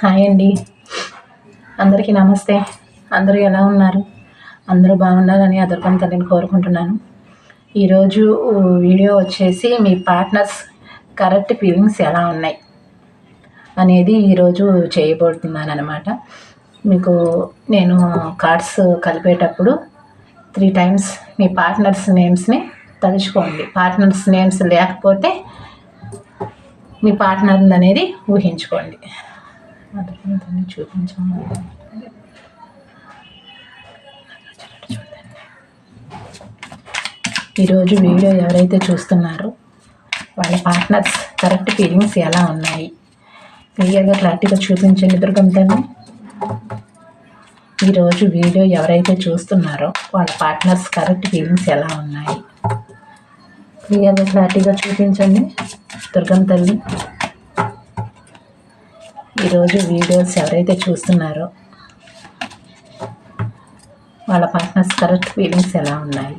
Hi అండి. అందరికీ నమస్తే. అందరూ ఎలా ఉన్నారు? అందరూ బాగున్నారని అదొరకం తల్లిని కోరుకుంటున్నాను. ఈరోజు వీడియో వచ్చేసి మీ పార్ట్నర్స్ కరెక్ట్ ఫీలింగ్స్ ఎలా ఉన్నాయి అనేది ఈరోజు చేయబోతున్నాను అనమాట మీకు నేను కార్డ్స్ కలిపేటప్పుడు త్రీ టైమ్స్ మీ పార్ట్నర్స్ నేమ్స్ని తలుచుకోండి. పార్ట్నర్స్ నేమ్స్ లేకపోతే మీ పార్ట్నర్ అనేది ఊహించుకోండి. అర్థమవుతుంది చూపించాము. ఈరోజు వీడియో ఎవరైతే చూస్తున్నారో వాళ్ళ పార్ట్నర్స్ కరెక్ట్ ఫీలింగ్స్ ఎలా ఉన్నాయి? క్లియర్గా క్లారిటీగా చూపించండి దుర్గంతని ఈరోజు వీడియో ఎవరైతే చూస్తున్నారో వాళ్ళ పార్ట్నర్స్ కరెక్ట్ ఫీలింగ్స్ ఎలా ఉన్నాయి? క్లియర్గా క్లారిటీగా చూపించండి దుర్గం తల్లి. ఈరోజు వీడియోస్ ఎవరైతే చూస్తున్నారో వాళ్ళ పార్ట్నర్స్ కరెక్ట్ ఫీలింగ్స్ ఎలా ఉన్నాయి?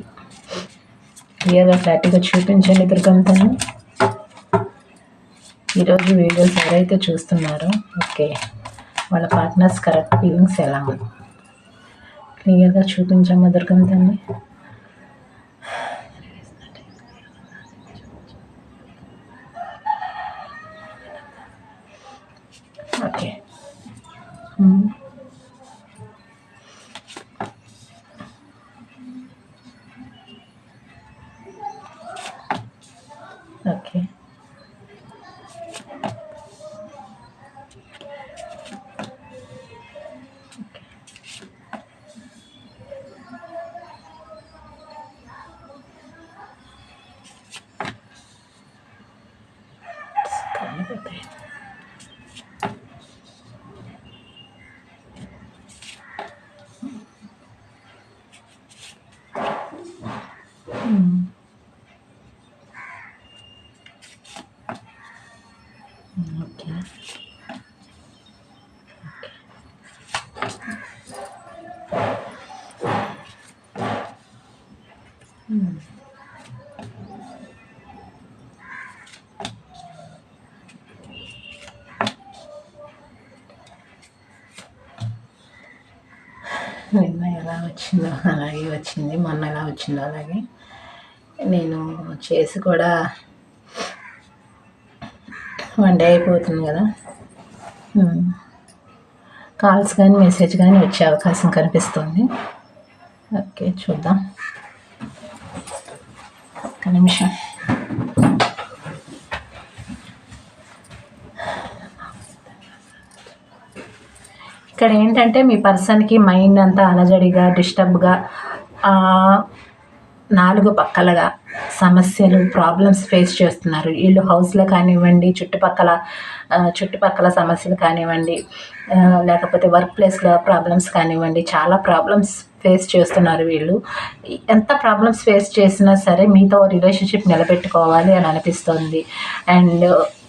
క్లియర్గా క్లారిటీగా చూపించండి దుర్గంతను. ఈరోజు వీడియోస్ ఎవరైతే చూస్తున్నారో ఓకే వాళ్ళ పార్ట్నర్స్ కరెక్ట్ ఫీలింగ్స్ ఎలా ఉన్నాయి? క్లియర్గా చూపించమ్మా దుర్గం తల్లి నిన్న ఎలా వచ్చిందో అలాగే వచ్చింది మొన్న ఎలా వచ్చిందో అలాగే. నేను చేసి కూడా వన్ డే అయిపోతుంది కదా. కాల్స్ కానీ మెసేజ్ కానీ వచ్చే అవకాశం కనిపిస్తుంది. ఓకే చూద్దాం. ఒక్క నిమిషం. ఇక్కడ ఏంటంటే మీ పర్సన్కి మైండ్ అంతా అలజడిగా డిస్టర్బ్గా నాలుగు పక్కలుగా సమస్యలు ప్రాబ్లమ్స్ ఫేస్ చేస్తున్నారు. వీళ్ళు హౌస్లో కానివ్వండి చుట్టుపక్కల చుట్టుపక్కల సమస్యలు కానివ్వండి లేకపోతే వర్క్ ప్లేస్లో ప్రాబ్లమ్స్ కానివ్వండి చాలా ప్రాబ్లమ్స్ ఫేస్ చేస్తున్నారు వీళ్ళు. ఎంత ప్రాబ్లమ్స్ ఫేస్ చేసినా సరే మీతో రిలేషన్షిప్ నిలబెట్టుకోవాలి అని అనిపిస్తుంది. అండ్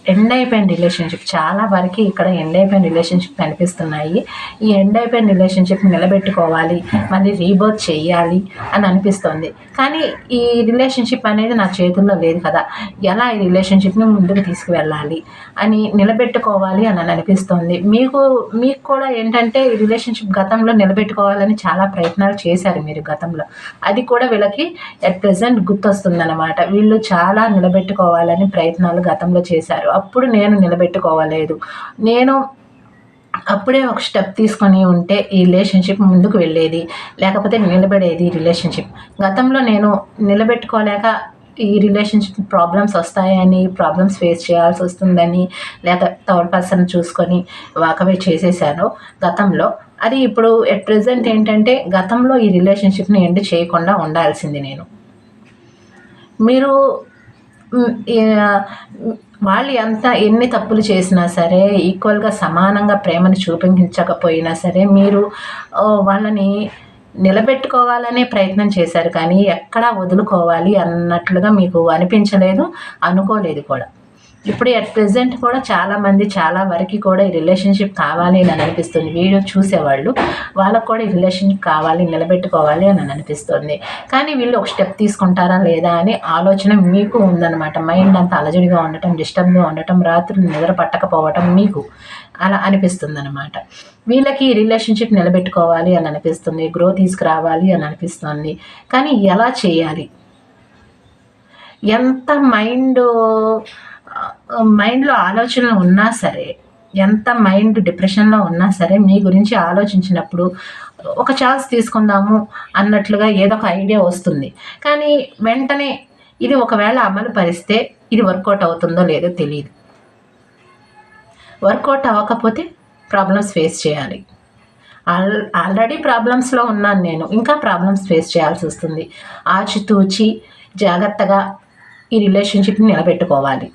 ఎండ్ అయిపోయిన రిలేషన్షిప్ చాలా వరకు ఇక్కడ ఎండ్ అయిపోయిన రిలేషన్షిప్ కనిపిస్తున్నాయి. ఈ ఎండ్ అయిపోయిన రిలేషన్షిప్ నిలబెట్టుకోవాలి మళ్ళీ రీబర్త్ చేయాలి అని అనిపిస్తుంది. కానీ ఈ రిలేషన్షిప్ అనేది నా చేతుల్లో లేదు కదా. ఎలా ఈ రిలేషన్షిప్ని ముందుకు తీసుకువెళ్ళాలి అని నిలబెట్టుకోవాలి అని అని అనిపిస్తుంది. మీకు మీకు కూడా ఏంటంటే ఈ రిలేషన్షిప్ గతంలో నిలబెట్టుకోవాలని చాలా ప్రయత్నాలు చేశారు మీరు గతంలో. అది కూడా వీళ్ళకి అట్ ప్రజెంట్ గుర్తొస్తుందన్నమాట. వీళ్ళు చాలా నిలబెట్టుకోవాలని ప్రయత్నాలు గతంలో చేశారు. అప్పుడు నేను నిలబెట్టుకోవలేదు. నేను అప్పుడే ఒక స్టెప్ తీసుకొని ఉంటే ఈ రిలేషన్షిప్ ముందుకు వెళ్ళేది. లేకపోతే నిలబడేది రిలేషన్షిప్ గతంలో నేను నిలబెట్టుకోలేక ఈ రిలేషన్షిప్ ప్రాబ్లమ్స్ వస్తాయని ప్రాబ్లమ్స్ ఫేస్ చేయాల్సి వస్తుందని లేక థర్డ్ పర్సన్ చూసుకొని వాకవే చేసేసాను గతంలో అది ఇప్పుడు ఎట్ ప్రజెంట్ ఏంటంటే గతంలో ఈ రిలేషన్షిప్ని ఎండ్ చేయకుండా ఉండాల్సింది నేను. మీరు వాళ్ళు ఎంత ఎన్ని తప్పులు చేసినా సరే ఈక్వల్గా సమానంగా ప్రేమను చూపించకపోయినా సరే మీరు వాళ్ళని నిలబెట్టుకోవాలనే ప్రయత్నం చేశారు కానీ ఎక్కడా వదులుకోవాలి అన్నట్లుగా మీకు అనిపించలేదు అనుకోలేదు కూడా. ఇప్పుడు అట్ ప్రెసెంట్ కూడా చాలామంది చాలా వరకు కూడా ఈ రిలేషన్షిప్ కావాలి అని అనిపిస్తుంది. వీడియో చూసేవాళ్ళు వాళ్ళకు కూడా ఈ రిలేషన్షిప్ కావాలి నిలబెట్టుకోవాలి అని అనిపిస్తుంది. కానీ వీళ్ళు ఒక స్టెప్ తీసుకుంటారా లేదా అని ఆలోచన మీకు ఉందన్నమాట. మైండ్ అంత అలజడిగా ఉండటం డిస్టర్బ్గా ఉండటం రాత్రి నిద్ర పట్టకపోవటం మీకు అలా అనిపిస్తుంది అనమాట వీళ్ళకి ఈ రిలేషన్షిప్ నిలబెట్టుకోవాలి అని అనిపిస్తుంది గ్రో తీసుకురావాలి అని అనిపిస్తుంది. కానీ ఎలా చేయాలి? ఎంత మైండ్ మైండ్లో ఆలోచనలు ఉన్నా సరే ఎంత మైండ్ డిప్రెషన్లో ఉన్నా సరే మీ గురించి ఆలోచించినప్పుడు ఒక ఛాన్స్ తీసుకుందాము అన్నట్లుగా ఏదో ఒక ఐడియా వస్తుంది. కానీ వెంటనే ఇది ఒకవేళ అమలు పరిస్తే ఇది వర్కౌట్ అవుతుందో లేదో తెలియదు వర్కౌట్ అవ్వకపోతే ప్రాబ్లమ్స్ ఫేస్ చేయాలి. ఆల్ ఆల్రెడీ ప్రాబ్లమ్స్లో ఉన్నాను నేను ఇంకా ప్రాబ్లమ్స్ ఫేస్ చేయాల్సి వస్తుంది. ఆచితూచి జాగ్రత్తగా ఈ రిలేషన్షిప్ని నిలబెట్టుకోవాలి.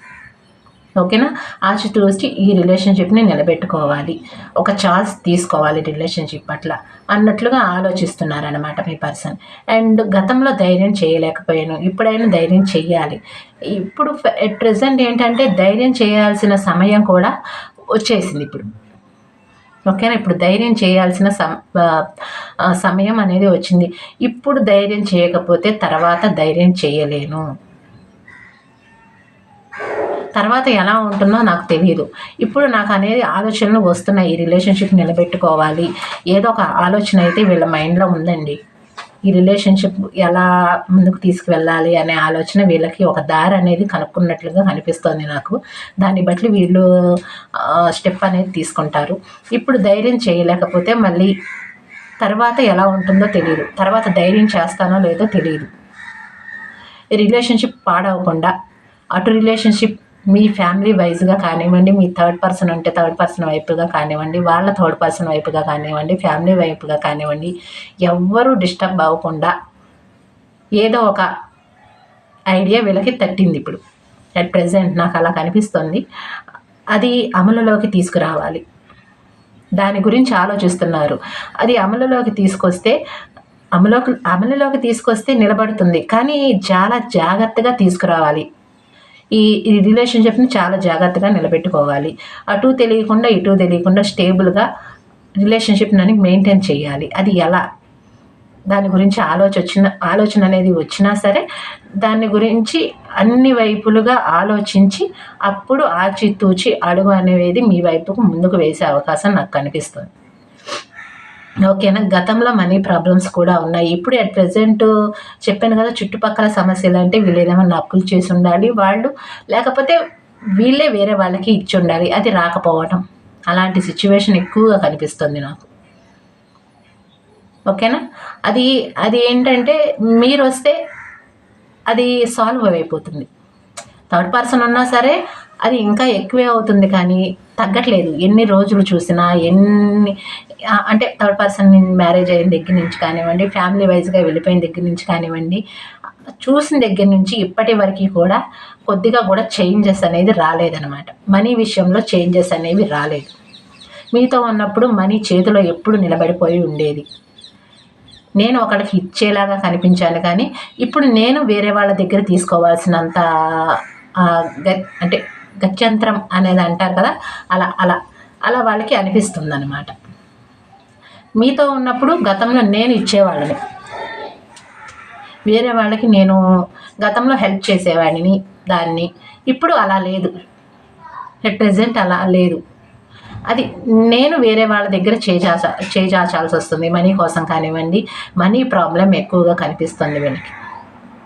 ఓకేనా? ఆచితూచి ఈ రిలేషన్షిప్ని నిలబెట్టుకోవాలి. ఒక ఛాన్స్ తీసుకోవాలి రిలేషన్షిప్ పట్ల అన్నట్లుగా ఆలోచిస్తున్నారనమాట మీ పర్సన్. అండ్ గతంలో ధైర్యం చేయలేకపోయాను. ఇప్పుడైనా ధైర్యం చేయాలి ఇప్పుడు ఎట్ ప్రజెంట్ ఏంటంటే ధైర్యం చేయాల్సిన సమయం కూడా వచ్చేసింది ఇప్పుడు. ఓకేనా? ఇప్పుడు ధైర్యం చేయాల్సిన సమయం అనేది వచ్చింది. ఇప్పుడు ధైర్యం చేయకపోతే తర్వాత ధైర్యం చేయలేను. తర్వాత ఎలా ఉంటుందో నాకు తెలియదు ఇప్పుడు నాకు అనేది ఆలోచనలు వస్తున్నాయి. ఈ రిలేషన్షిప్ నిలబెట్టుకోవాలి. ఏదో ఒక ఆలోచన అయితే వీళ్ళ మైండ్లో ఉందండి. ఈ రిలేషన్షిప్ ఎలా ముందుకు తీసుకువెళ్ళాలి అనే ఆలోచన వీళ్ళకి ఒక దారి అనేది కనుక్కున్నట్లుగా కనిపిస్తోంది నాకు. దాన్ని బట్టి వీళ్ళు స్టెప్ అనేది తీసుకుంటారు. ఇప్పుడు ధైర్యం చేయలేకపోతే మళ్ళీ తర్వాత ఎలా ఉంటుందో తెలియదు తర్వాత ధైర్యం చేస్తానో లేదో తెలియదు రిలేషన్షిప్ పాడవకుండా అటు రిలేషన్షిప్ మీ ఫ్యామిలీ వైజ్గా కానివ్వండి మీ థర్డ్ పర్సన్ ఉంటే థర్డ్ పర్సన్ వైపుగా కానివ్వండి వాళ్ళ థర్డ్ పర్సన్ వైపుగా కానివ్వండి ఫ్యామిలీ వైపుగా కానివ్వండి ఎవ్వరూ డిస్టర్బ్ అవ్వకుండా ఏదో ఒక ఐడియా వీళ్ళకి తట్టింది ఇప్పుడు. అట్ ప్రజెంట్ నాకు అలా కనిపిస్తుంది. అది అమలులోకి తీసుకురావాలి. దాని గురించి ఆలోచిస్తున్నారు. అది అమలులోకి తీసుకొస్తే అమలులోకి అమలులోకి తీసుకొస్తే నిలబడుతుంది. కానీ చాలా జాగ్రత్తగా తీసుకురావాలి. ఈ ఈ రిలేషన్షిప్ని చాలా జాగ్రత్తగా నిలబెట్టుకోవాలి. అటు తెలియకుండా ఇటు తెలియకుండా స్టేబుల్గా రిలేషన్షిప్ని మెయింటైన్ చేయాలి. అది ఎలా? దాని గురించి ఆలోచన వచ్చిన ఆలోచన అనేది వచ్చినా సరే దాని గురించి అన్ని వైపులుగా ఆలోచించి అప్పుడు ఆచితూచి అడుగు అనేది మీ వైపుకు ముందుకు వేసే అవకాశం నాకు కనిపిస్తుంది. ఓకేనా గతంలో మనీ ప్రాబ్లమ్స్ కూడా ఉన్నాయి. ఇప్పుడు అట్ ప్రజెంట్ చెప్పాను కదా చుట్టుపక్కల సమస్యలు అంటే వీళ్ళు ఏదైనా అప్పులు చేసి ఉండాలి వాళ్ళు లేకపోతే వీళ్ళే వేరే వాళ్ళకి ఇచ్చి ఉండాలి అది రాకపోవటం. అలాంటి సిచ్యువేషన్ ఎక్కువగా కనిపిస్తుంది నాకు. ఓకేనా? అది అది ఏంటంటే మీరు వస్తే అది సాల్వ్ అయిపోతుంది. థర్డ్ పర్సన్ ఉన్నా సరే అది ఇంకా ఎక్కువే అవుతుంది కానీ తగ్గట్లేదు. ఎన్ని రోజులు చూసినా ఎన్ని అంటే థర్డ్ పర్సన్ మ్యారేజ్ అయిన దగ్గర నుంచి కానివ్వండి ఫ్యామిలీ వైజ్గా వెళ్ళిపోయిన దగ్గర నుంచి కానివ్వండి చూసిన దగ్గర నుంచి ఇప్పటి వరకు కూడా కొద్దిగా కూడా చేంజెస్ అనేది రాలేదనమాట మనీ విషయంలో చేంజెస్ అనేవి రాలేదు. మీతో ఉన్నప్పుడు మనీ చేతిలో ఎప్పుడు నిలబడిపోయి ఉండేది. నేను ఒకరికి ఇచ్చేలాగా కనిపించాను కానీ ఇప్పుడు నేను వేరే వాళ్ళ దగ్గర తీసుకోవాల్సినంత అంటే గత్యంతరం అనేది అంటారు కదా అలా అలా అలా వాళ్ళకి అనిపిస్తుంది అనమాట మీతో ఉన్నప్పుడు గతంలో నేను ఇచ్చేవాళ్ళని. వేరే వాళ్ళకి నేను గతంలో హెల్ప్ చేసేవాడిని దాన్ని. ఇప్పుడు అలా లేదు. ఎట్ ప్రజెంట్ అలా లేదు. అది నేను వేరే వాళ్ళ దగ్గర చేజాచా చేజాచాల్సి వస్తుంది. మనీ కోసం కానివ్వండి మనీ ప్రాబ్లం ఎక్కువగా కనిపిస్తుంది వీళ్ళకి.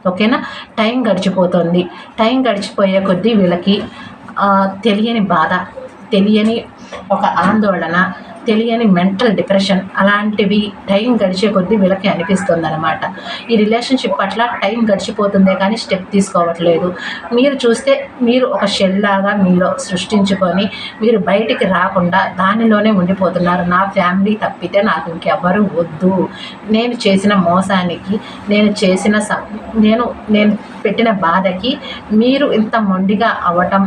ఓకేనా? టైం గడిచిపోతుంది. టైం గడిచిపోయే కొద్దీ వీళ్ళకి తెలియని బాధ తెలియని ఒక ఆందోళన తెలియని మెంటల్ డిప్రెషన్ అలాంటివి టైం గడిచే కొద్దీ వీళ్ళకి అనిపిస్తుంది అనమాట ఈ రిలేషన్షిప్ పట్ల టైం గడిచిపోతుందే కానీ స్టెప్ తీసుకోవట్లేదు. మీరు చూస్తే మీరు ఒక షెల్ లాగా మీలో సృష్టించుకొని మీరు బయటికి రాకుండా దానిలోనే ఉండిపోతున్నారు. నా ఫ్యామిలీ తప్పితే నాకు ఇంకెవ్వరు వద్దు. నేను చేసిన మోసానికి నేను చేసిన నేను నేను పెట్టిన బాధకి మీరు ఇంత మొండిగా అవ్వటం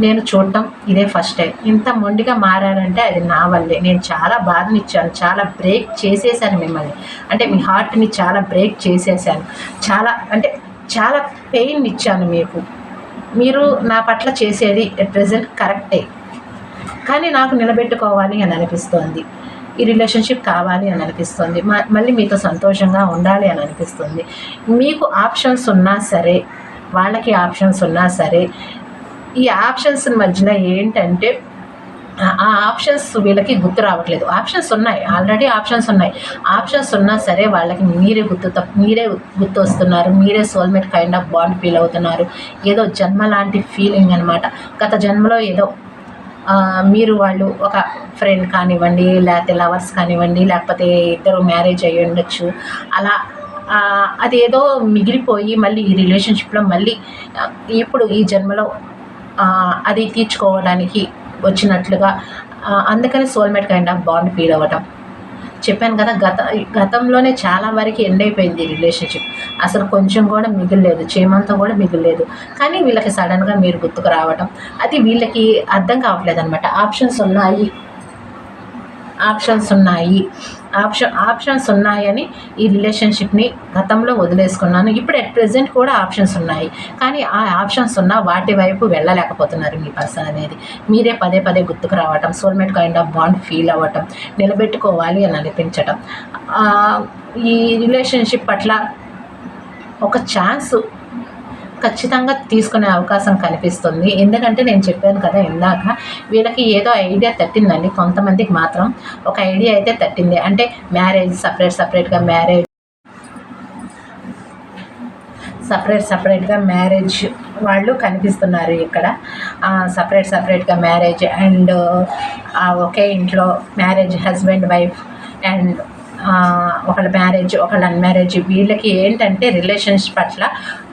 నేను చూడటం ఇదే ఫస్ట్ టైం ఇంత మొండిగా మారారంటే అది నా వల్లే. నేను చాలా బాధనిచ్చాను. చాలా బ్రేక్ చేసేసాను మిమ్మల్ని. అంటే మీ హార్ట్ని చాలా బ్రేక్ చేసేసాను. చాలా అంటే చాలా పెయిన్ ఇచ్చాను మీకు. మీరు నా పట్ల చేసేది ఎట్ ప్రజెంట్ కరెక్టే కానీ నాకు నిలబెట్టుకోవాలి అని అనిపిస్తోంది. ఈ రిలేషన్షిప్ కావాలి అని అనిపిస్తుంది. మ- మళ్ళీ మీతో సంతోషంగా ఉండాలి అని అనిపిస్తుంది. మీకు ఆప్షన్స్ ఉన్నా సరే వాళ్ళకి ఆప్షన్స్ ఉన్నా సరే ఈ ఆప్షన్స్ మధ్యలో ఏంటంటే ఆ- ఆప్షన్స్ వీళ్ళకి గుర్తు రావట్లేదు. ఆప్షన్స్ ఉన్నాయి. ఆల్రెడీ ఆప్షన్స్ ఉన్నాయి. ఆప్షన్స్ ఉన్నా సరే వాళ్ళకి మీరే గుర్తు మీరే గుర్తు వస్తున్నారు మీరే soulmate kind of bond feel అవుతున్నారు. ఏదో జన్మ లాంటి ఫీలింగ్ అనమాట గత జన్మలో ఏదో మీరు వాళ్ళు ఒక ఫ్రెండ్ కానివ్వండి లేకపోతే లవర్స్ కానివ్వండి లేకపోతే ఇద్దరు మ్యారేజ్ అయ్యి ఉండొచ్చు. అలా అది అదేదో మిగిలిపోయి మళ్ళీ ఈ రిలేషన్షిప్లో మళ్ళీ ఇప్పుడు ఈ జన్మలో అది తీర్చుకోవడానికి వచ్చినట్లుగా అందుకని soulmate kind of bond feel అవ్వటం. చెప్పాను కదా గత గతంలోనే చాలా వరకు ఎండ్ అయిపోయింది రిలేషన్షిప్ అసలు కొంచెం కూడా మిగిలేదు చేమంతా కూడా మిగిలేదు కానీ వీళ్ళకి సడన్గా మీరు గుర్తుకు రావటం అది వీళ్ళకి అర్థం కావట్లేదు అనమాట ఆప్షన్స్ ఉన్నాయి. ఆప్షన్స్ ఉన్నాయి. ఆప్షన్ ఆప్షన్స్ ఉన్నాయని ఈ రిలేషన్షిప్ని గతంలో వదిలేసుకున్నాను. ఇప్పుడు అట్ ప్రజెంట్ కూడా ఆప్షన్స్ ఉన్నాయి. కానీ ఆ ఆప్షన్స్ ఉన్నా వాటి వైపు వెళ్ళలేకపోతున్నారు మీ పర్సన్ అనేది. మీరే పదే పదే గుర్తుకు రావటం soulmate kind of bond feel అవ్వటం నిలబెట్టుకోవాలి అని అనిపించటం. ఈ రిలేషన్షిప్ పట్ల ఒక ఛాన్స్ ఖచ్చితంగా తీసుకునే అవకాశం కనిపిస్తుంది ఎందుకంటే నేను చెప్పాను కదా ఇందాక వీళ్ళకి ఏదో ఐడియా తట్టిందండి. కొంతమందికి మాత్రం ఒక ఐడియా అయితే తట్టింది. అంటే మ్యారేజ్ సపరేట్ సపరేట్గా మ్యారేజ్ సపరేట్ సపరేట్గా మ్యారేజ్ వాళ్ళు కనిపిస్తున్నారు ఇక్కడ. సపరేట్ సపరేట్గా మ్యారేజ్ అండ్ ఒకే ఇంట్లో మ్యారేజ్ హస్బెండ్ వైఫ్ అండ్ ఒకళ్ళ మ్యారేజ్ ఒకళ్ళ అన్మ్యారేజ్ వీళ్ళకి ఏంటంటే రిలేషన్స్ పట్ల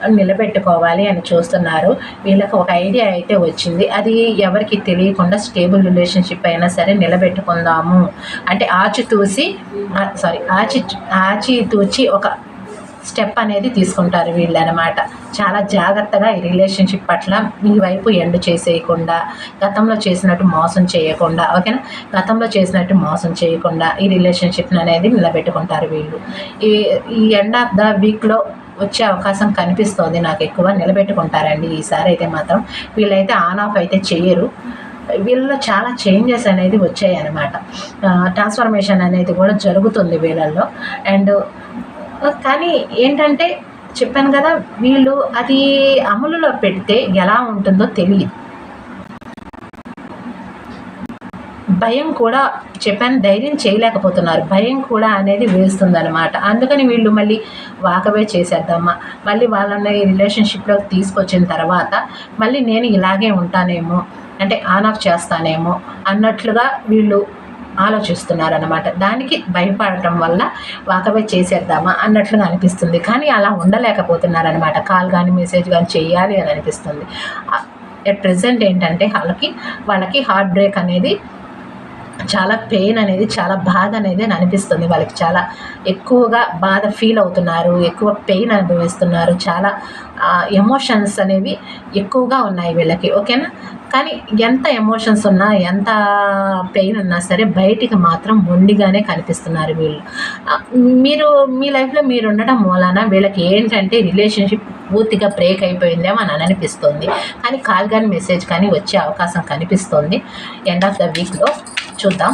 నిలబెట్టుకోవాలి అని చూస్తున్నారు. వీళ్ళకి ఒక ఐడియా అయితే వచ్చింది. అది ఎవరికి తెలియకుండా స్టేబుల్ రిలేషన్షిప్ అయినా సరే నిలబెట్టుకుందాము. అంటే ఆచితూసి సారీ ఆచి ఆచితూచి ఒక స్టెప్ అనేది తీసుకుంటారు వీళ్ళు అనమాట చాలా జాగ్రత్తగా ఈ రిలేషన్షిప్ పట్ల మీ వైపు ఎండ్ చేసేయకుండా గతంలో చేసినట్టు మోసం చేయకుండా ఓకేనా? గతంలో చేసినట్టు మోసం చేయకుండా ఈ రిలేషన్షిప్ని అనేది నిలబెట్టుకుంటారు వీళ్ళు. ఈ ఈ ఎండ్ ఆఫ్ ద వీక్లో వచ్చే అవకాశం కనిపిస్తోంది నాకు ఎక్కువ. నిలబెట్టుకుంటారండి ఈసారి అయితే మాత్రం. వీళ్ళైతే ఆన్ ఆఫ్ అయితే చేయరు. వీళ్ళలో చాలా చేంజెస్ అనేది వచ్చాయి అనమాట ట్రాన్స్ఫర్మేషన్ అనేది కూడా జరుగుతుంది వీళ్ళల్లో. అండ్ కానీ ఏంటంటే చెప్పాను కదా వీళ్ళు అది అమలులో పెడితే ఎలా ఉంటుందో తెలియదు. భయం కూడా చెప్పాను ధైర్యం చేయలేకపోతున్నారు. భయం కూడా అనేది వేస్తుందన్నమాట. అందుకని వీళ్ళు మళ్ళీ వాకవే చేసేద్దామా? మళ్ళీ వాళ్ళని రిలేషన్షిప్లోకి తీసుకొచ్చిన తర్వాత మళ్ళీ నేను ఇలాగే ఉంటానేమో అంటే ఆన్ ఆఫ్ చేస్తానేమో అన్నట్లుగా వీళ్ళు ఆలోచిస్తున్నారు అనమాట దానికి భయపడటం వల్ల వాకవే చేసేద్దామా అన్నట్లుగా అనిపిస్తుంది. కానీ అలా ఉండలేకపోతున్నారు అనమాట కాల్ కానీ మెసేజ్ కానీ చేయాలి అని అనిపిస్తుంది. ఎట్ ప్రజెంట్ ఏంటంటే వాళ్ళకి వాళ్ళకి హార్ట్ బ్రేక్ అనేది చాలా పెయిన్ అనేది చాలా బాధ అనేది అని అనిపిస్తుంది వాళ్ళకి. చాలా ఎక్కువగా బాధ ఫీల్ అవుతున్నారు. ఎక్కువ పెయిన్ అనుభవిస్తున్నారు. చాలా ఎమోషన్స్ అనేవి ఎక్కువగా ఉన్నాయి వీళ్ళకి ఓకేనా? కానీ ఎంత ఎమోషన్స్ ఉన్నా ఎంత పెయిన్ ఉన్నా సరే బయటికి మాత్రం మొండిగానే కనిపిస్తున్నారు వీళ్ళు. మీరు మీ లైఫ్లో మీరు ఉండడం మూలాన వీళ్ళకి ఏంటంటే రిలేషన్షిప్ పూర్తిగా బ్రేక్ అయిపోయిందేమో అని అనిపిస్తుంది. కానీ కాల్ కానీ మెసేజ్ కానీ వచ్చే అవకాశం కనిపిస్తుంది. ఎండ్ ఆఫ్ ద వీక్లో చూద్దాం.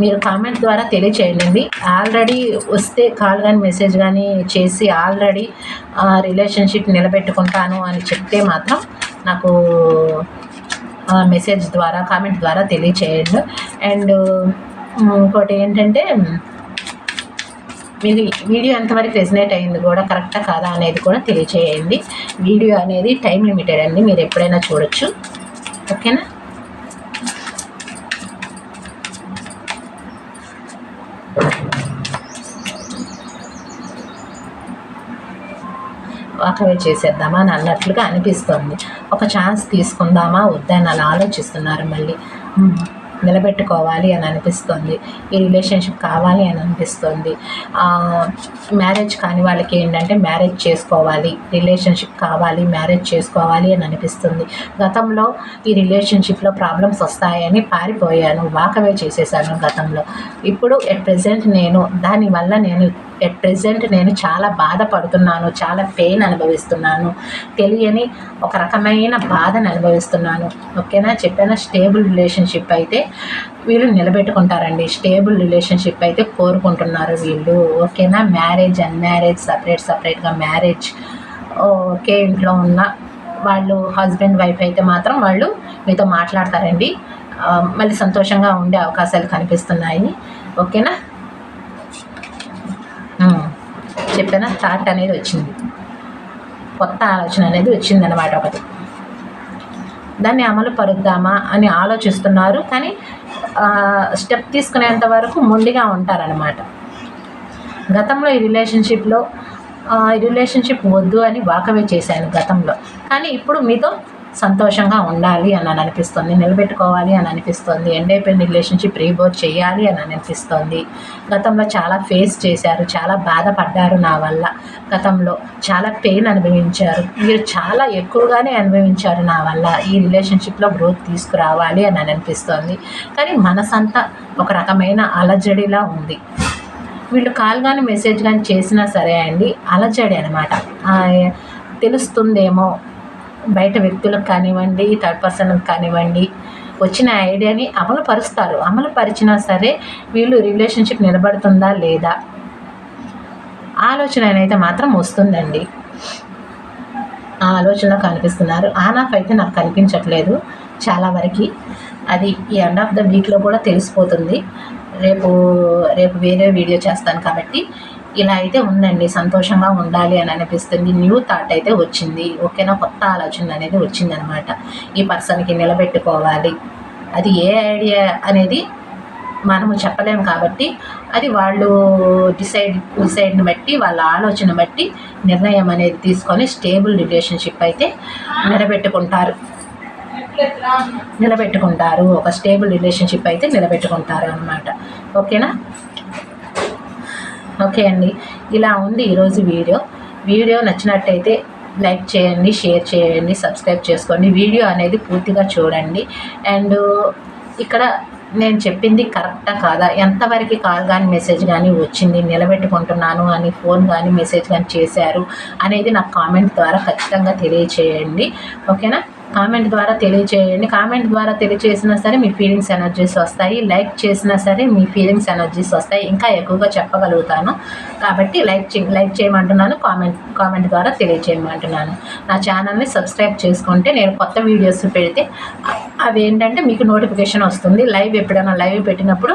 మీరు కామెంట్ ద్వారా తెలియచేయండి. ఆల్రెడీ వస్తే కాల్ కానీ మెసేజ్ కానీ చేసి ఆల్రెడీ రిలేషన్షిప్ నిలబెట్టుకుంటాను అని చెప్తే మాత్రం నాకు మెసేజ్ ద్వారా కామెంట్ ద్వారా తెలియచేయండి. అండ్ ఇంకోటి ఏంటంటే మీకు వీడియో ఎంతవరకు రెసినేట్ అయింది కూడా కరెక్టా కాదా అనేది కూడా తెలియచేయండి. వీడియో అనేది టైం లిమిటెడ్ అండి. మీరు ఎప్పుడైనా చూడొచ్చు. ఓకేనా వాకవే చేసేద్దామా అని అన్నట్లుగా అనిపిస్తుంది. ఒక ఛాన్స్ తీసుకుందామా వద్దని అలా ఆలోచిస్తున్నారు మళ్ళీ. నిలబెట్టుకోవాలి అని అనిపిస్తుంది. ఈ రిలేషన్షిప్ కావాలి అని అనిపిస్తుంది. మ్యారేజ్ కాని వాళ్ళకి ఏంటంటే మ్యారేజ్ చేసుకోవాలి రిలేషన్షిప్ కావాలి మ్యారేజ్ చేసుకోవాలి అని అనిపిస్తుంది. గతంలో ఈ రిలేషన్షిప్లో ప్రాబ్లమ్స్ వస్తాయని పారిపోయాను వాకవే చేసేసాను గతంలో. ఇప్పుడు ఎట్ ప్రజెంట్ నేను దానివల్ల నేను ఎట్ ప్రజెంట్ నేను చాలా బాధపడుతున్నాను చాలా పెయిన్ అనుభవిస్తున్నాను. తెలియని ఒక రకమైన బాధను అనుభవిస్తున్నాను. ఓకేనా చెప్పానా స్టేబుల్ రిలేషన్షిప్ అయితే వీళ్ళు నిలబెట్టుకుంటారండి. స్టేబుల్ రిలేషన్షిప్ అయితే కోరుకుంటున్నారు వీళ్ళు. ఓకేనా మ్యారేజ్ అన్మ్యారేజ్ సపరేట్ సపరేట్గా మ్యారేజ్ ఓకే ఇంట్లో ఉన్న వాళ్ళు హస్బెండ్ వైఫ్ అయితే మాత్రం వాళ్ళు మీతో మాట్లాడతారండి. మళ్ళీ సంతోషంగా ఉండే అవకాశాలు కనిపిస్తున్నాయి. ఓకేనా చెప్పిన థాట్ అనేది వచ్చింది. కొత్త ఆలోచన అనేది వచ్చిందనమాట ఒకటి. దాన్ని అమలు పరుద్దామా అని ఆలోచిస్తున్నారు. కానీ స్టెప్ తీసుకునేంత వరకు మొండిగా ఉంటారనమాట గతంలో ఈ రిలేషన్షిప్లో ఈ రిలేషన్షిప్ వద్దు అని వాకవే చేశాను గతంలో. కానీ ఇప్పుడు మీతో సంతోషంగా ఉండాలి అని అని అనిపిస్తుంది నిలబెట్టుకోవాలి అని అనిపిస్తుంది. ఎండ్ అయిపోయిన రిలేషన్షిప్ రీబోర్ చేయాలి అని అనిపిస్తుంది. గతంలో చాలా ఫేస్ చేశారు చాలా బాధపడ్డారు నా వల్ల. గతంలో చాలా పెయిన్ అనుభవించారు. మీరు చాలా ఎక్కువగానే అనుభవించారు నా వల్ల. ఈ రిలేషన్షిప్లో గ్రోత్ తీసుకురావాలి అని అని అనిపిస్తుంది. కానీ మనసంతా ఒక రకమైన అలజడిలా ఉంది. వీళ్ళు కాల్ కానీ మెసేజ్ కానీ చేసినా సరే అండి అలజడి అనమాట తెలుస్తుందేమో బయట వ్యక్తులకు కానివ్వండి థర్డ్ పర్సన్కి కానివ్వండి వచ్చిన ఐడియాని అమలు పరుస్తారు అమలు పరిచినా సరే వీళ్ళు రిలేషన్షిప్ నిలబడుతుందా లేదా? ఆలోచన అయితే మాత్రం వస్తుందండి. ఆ ఆలోచనలో కనిపిస్తున్నారు. ఆన్ ఆఫ్ అయితే నాకు కనిపించట్లేదు చాలా వరకు. అది ఈ ఎండ్ ఆఫ్ ద వీక్లో కూడా తెలిసిపోతుంది. రేపు రేపు వేరే వీడియో చేస్తాను కాబట్టి ఇలా అయితే ఉందండి సంతోషంగా ఉండాలి అని అనిపిస్తుంది. న్యూ థాట్ అయితే వచ్చింది. ఓకేనా? కొత్త ఆలోచన అనేది వచ్చిందనమాట. ఈ పర్సన్కి నిలబెట్టుకోవాలి. అది ఏ ఐడియా అనేది మనము చెప్పలేము కాబట్టి అది వాళ్ళు డిసైడ్ డిసైడ్ని బట్టి వాళ్ళ ఆలోచన బట్టి నిర్ణయం అనేది తీసుకొని స్టేబుల్ రిలేషన్షిప్ అయితే నిలబెట్టుకుంటారు. నిలబెట్టుకుంటారు. ఒక స్టేబుల్ రిలేషన్షిప్ అయితే నిలబెట్టుకుంటారు అనమాట ఓకేనా? ఓకే అండి. ఇలా ఉంది ఈరోజు వీడియో. వీడియో నచ్చినట్టయితే లైక్ చేయండి షేర్ చేయండి సబ్స్క్రైబ్ చేసుకోండి. వీడియో అనేది పూర్తిగా చూడండి. అండ్ ఇక్కడ నేను చెప్పింది కరెక్టా కాదా? ఎంతవరకు కాల్ కానీ మెసేజ్ కానీ వచ్చింది నిలబెట్టుకుంటున్నాను అని ఫోన్ కానీ మెసేజ్ కానీ చేశారు అనేది నాకు కామెంట్ ద్వారా ఖచ్చితంగా తెలియచేయండి. ఓకేనా? కామెంట్ ద్వారా తెలియచేయండి. కామెంట్ ద్వారా తెలియచేసినా సరే మీ ఫీలింగ్స్ ఎనర్జీస్ వస్తాయి. లైక్ చేసినా సరే మీ ఫీలింగ్స్ ఎనర్జీస్ వస్తాయి. ఇంకా ఎక్కువగా చెప్పగలుగుతాను. కాబట్టి లైక్ చే లైక్ చేయమంటున్నాను. కామెంట్ కామెంట్ ద్వారా తెలియచేయమంటున్నాను. నా ఛానల్ని సబ్స్క్రైబ్ చేసుకుంటే నేను కొత్త వీడియోస్ పెడితే అవి ఏంటంటే మీకు నోటిఫికేషన్ వస్తుంది. లైవ్ ఎప్పుడైనా లైవ్ పెట్టినప్పుడు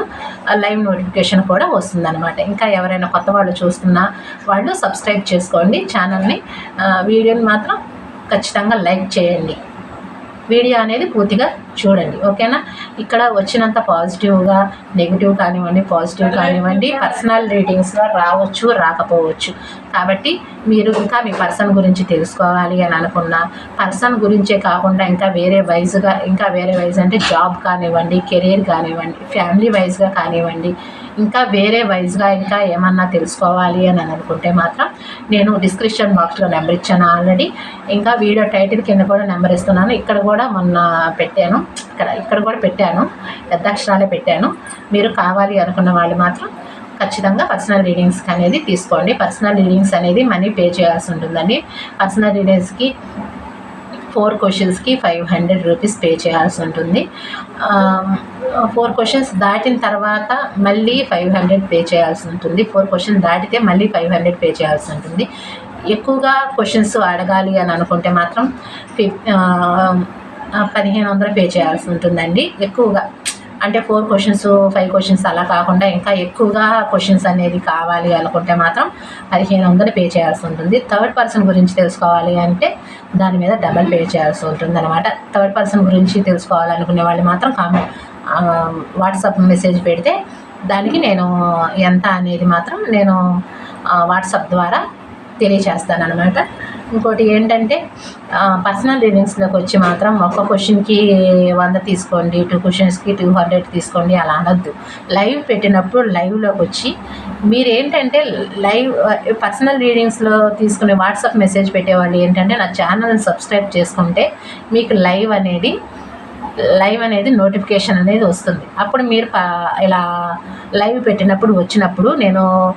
ఆ లైవ్ నోటిఫికేషన్ కూడా వస్తుందన్నమాట. ఇంకా ఎవరైనా కొత్త వాళ్ళు చూస్తున్నా వాళ్ళు సబ్స్క్రైబ్ చేసుకోండి. ఛానల్ని వీడియోని మాత్రం ఖచ్చితంగా లైక్ చేయండి. వీడియో అనేది పూర్తిగా చూడండి ఓకేనా? ఇక్కడ వచ్చినంత పాజిటివ్గా నెగిటివ్ కానివ్వండి పాజిటివ్ కానివ్వండి పర్సనల్ రీడింగ్స్గా రావచ్చు రాకపోవచ్చు. కాబట్టి మీరు ఇంకా మీ పర్సన్ గురించి తెలుసుకోవాలి అని అనుకున్నా పర్సన్ గురించే కాకుండా ఇంకా వేరే వైజ్గా ఇంకా వేరే వైజ్ అంటే జాబ్ కానివ్వండి కెరీర్ కానివ్వండి ఫ్యామిలీ వైజ్గా కానివ్వండి ఇంకా వేరే వైజ్గా ఇంకా ఏమన్నా తెలుసుకోవాలి అని అనుకుంటే మాత్రం నేను డిస్క్రిప్షన్ బాక్స్లో నెంబర్ ఇచ్చాను ఆల్రెడీ ఇంకా వీడియో టైటిల్ కింద కూడా నెంబర్ ఇస్తున్నాను. ఇక్కడ కూడా మొన్న పెట్టాను. ఇక్కడ ఇక్కడ కూడా పెట్టాను. పెద్ద అక్షరాలే పెట్టాను. మీరు కావాలి అనుకున్న వాళ్ళు మాత్రం ఖచ్చితంగా పర్సనల్ రీడింగ్స్ అనేది తీసుకోండి. పర్సనల్ రీడింగ్స్ అనేది మనీ పే చేయాల్సి ఉంటుందండి. పర్సనల్ రీడింగ్స్కి ఫోర్ క్వశ్చన్స్కి ఫైవ్ హండ్రెడ్ రూపీస్ పే చేయాల్సి ఉంటుంది. ఫోర్ క్వశ్చన్స్ దాటిన తర్వాత మళ్ళీ ఫైవ్ హండ్రెడ్ పే చేయాల్సి ఉంటుంది. ఫోర్ క్వశ్చన్ దాటితే మళ్ళీ ఫైవ్ హండ్రెడ్ పే చేయాల్సి ఉంటుంది. ఎక్కువగా క్వశ్చన్స్ అడగాలి అని అనుకుంటే మాత్రం ఫిఫ్ పదిహేను వందలు పే చేయాల్సి ఉంటుందండి. ఎక్కువగా అంటే ఫోర్ క్వశ్చన్స్ ఫైవ్ క్వశ్చన్స్ అలా కాకుండా ఇంకా ఎక్కువగా క్వశ్చన్స్ అనేది కావాలి అనుకుంటే మాత్రం పదిహేను వందలు పే చేయాల్సి ఉంటుంది. థర్డ్ పర్సన్ గురించి తెలుసుకోవాలి అంటే దాని మీద డబల్ పే చేయాల్సి ఉంటుంది అనమాట థర్డ్ పర్సన్ గురించి తెలుసుకోవాలనుకునే వాళ్ళు మాత్రం కామెంట్ వాట్సాప్ మెసేజ్ పెడితే దానికి నేను ఎంత అనేది మాత్రం నేను వాట్సాప్ ద్వారా తెలియచేస్తాను అనమాట ఇంకోటి ఏంటంటే పర్సనల్ రీడింగ్స్లోకి వచ్చి మాత్రం ఒక్క క్వశ్చన్కి వంద తీసుకోండి టూ క్వశ్చన్స్కి టూ హండ్రెడ్ తీసుకోండి అలా అనొద్దు. లైవ్ పెట్టినప్పుడు లైవ్లోకి వచ్చి మీరు ఏంటంటే లైవ్ పర్సనల్ రీడింగ్స్లో తీసుకునే వాట్సాప్ మెసేజ్ పెట్టేవాళ్ళు ఏంటంటే నా ఛానల్ని సబ్స్క్రైబ్ చేసుకుంటే మీకు లైవ్ అనేది లైవ్ అనేది నోటిఫికేషన్ అనేది వస్తుంది. అప్పుడు మీరు ప- ఇలా లైవ్ పెట్టినప్పుడు వచ్చినప్పుడు నేను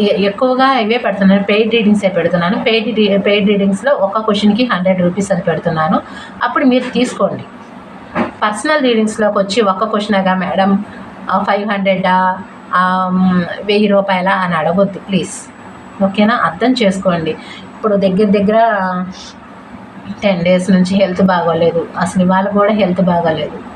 ఎక్కువగా ఇవే పెడుతున్నాను. పెయిడ్ రీడింగ్సే పెడుతున్నాను. పెయిడ్ పెయిడ్ రీడింగ్స్లో ఒక క్వశ్చన్కి హండ్రెడ్ రూపీస్ అని పెడుతున్నాను. అప్పుడు మీరు తీసుకోండి. పర్సనల్ రీడింగ్స్లోకి వచ్చి ఒక్క క్వశ్చన్గా మేడం ఫైవ్ హండ్రెడా వెయ్యి రూపాయల? అని అడగొద్దు ప్లీజ్ ఓకేనా? అర్థం చేసుకోండి. ఇప్పుడు దగ్గర దగ్గర టెన్ డేస్ నుంచి హెల్త్ బాగోలేదు. అసలు ఇవాళ కూడా హెల్త్ బాగోలేదు.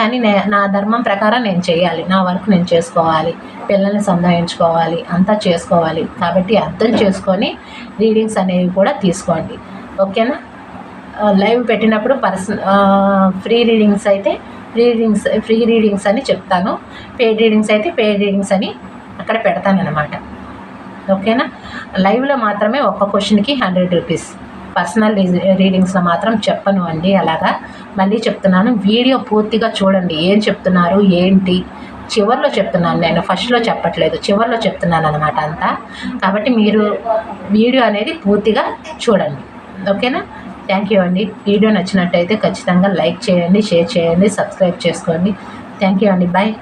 కానీ నే నా ధర్మం ప్రకారం నేను చేయాలి. నా వర్క్ నేను చేసుకోవాలి. పిల్లల్ని సంధాయించుకోవాలి. అంతా చేసుకోవాలి. కాబట్టి అర్థం చేసుకొని రీడింగ్స్ అనేవి కూడా తీసుకోండి. ఓకేనా? లైవ్ పెట్టినప్పుడు పర్సన్ ఫ్రీ రీడింగ్స్ అయితే ఫ్రీ రీడింగ్స్ ఫ్రీ రీడింగ్స్ అని చెప్తాను. పెయిడ్ రీడింగ్స్ అయితే పెయిడ్ రీడింగ్స్ అని అక్కడ పెడతాను అనమాట ఓకేనా? లైవ్లో మాత్రమే ఒక్క క్వశ్చన్కి హండ్రెడ్ రూపీస్. పర్సనల్ రీడింగ్స్లో మాత్రం చెప్పను అండి అలాగా. మళ్ళీ చెప్తున్నాను వీడియో పూర్తిగా చూడండి. ఏం చెప్తున్నారు ఏంటి? చివర్లో చెప్తున్నాను నేను ఫస్ట్లో చెప్పట్లేదు చివర్లో చెప్తున్నాను అనమాట అంతా. కాబట్టి మీరు వీడియో అనేది పూర్తిగా చూడండి. ఓకేనా? థ్యాంక్ యూ అండి. వీడియో నచ్చినట్టయితే ఖచ్చితంగా లైక్ చేయండి షేర్ చేయండి సబ్స్క్రైబ్ చేసుకోండి. థ్యాంక్ యూ అండి. బాయ్.